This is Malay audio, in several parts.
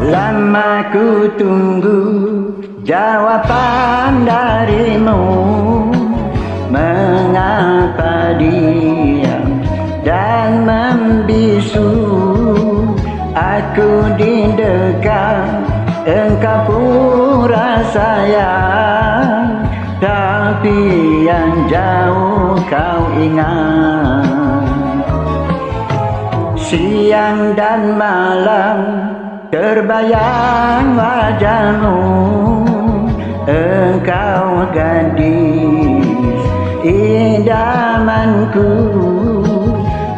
Lama ku tunggu jawapan darimu. Mengapa diam dan membisu? Aku di dekat engkau pura sayang Tapi yang jauh kau ingat. Siang dan malam terbayang wajahmu Engkau gadis idamanku.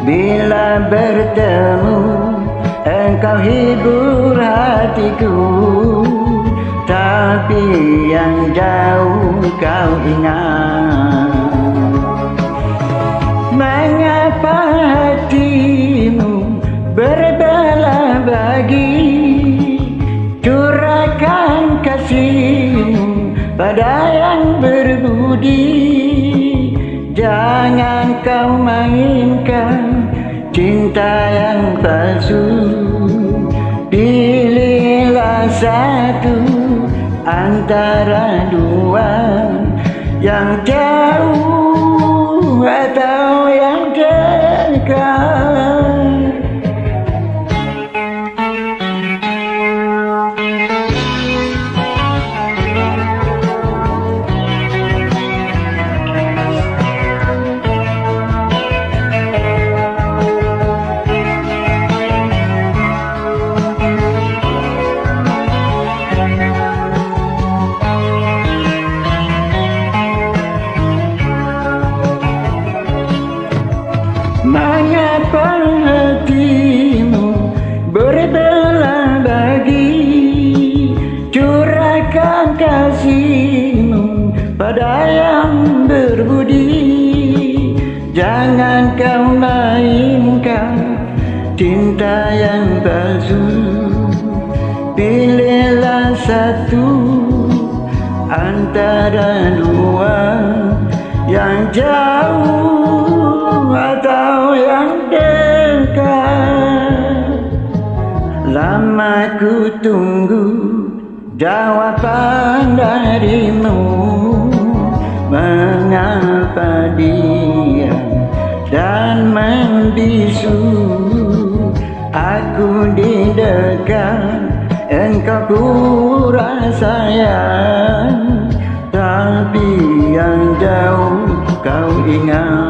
Bila bertemu engkau hibur hatiku. Tapi yang jauh kau ingat. Mengapa hatimu berbelah bagi pada yang berbudi Jangan kau mainkan cinta yang palsu. Pilihlah satu antara dua Yang jauh atau yang dekat pada yang berbudi. Jangan kau mainkan cinta yang palsu. Pilihlah satu antara dua yang jauh Lama ku tunggu jawapan darimu. Mengapa diam dan membisu? Aku di dekat engkau pura sayang. Tapi yang jauh kau ingat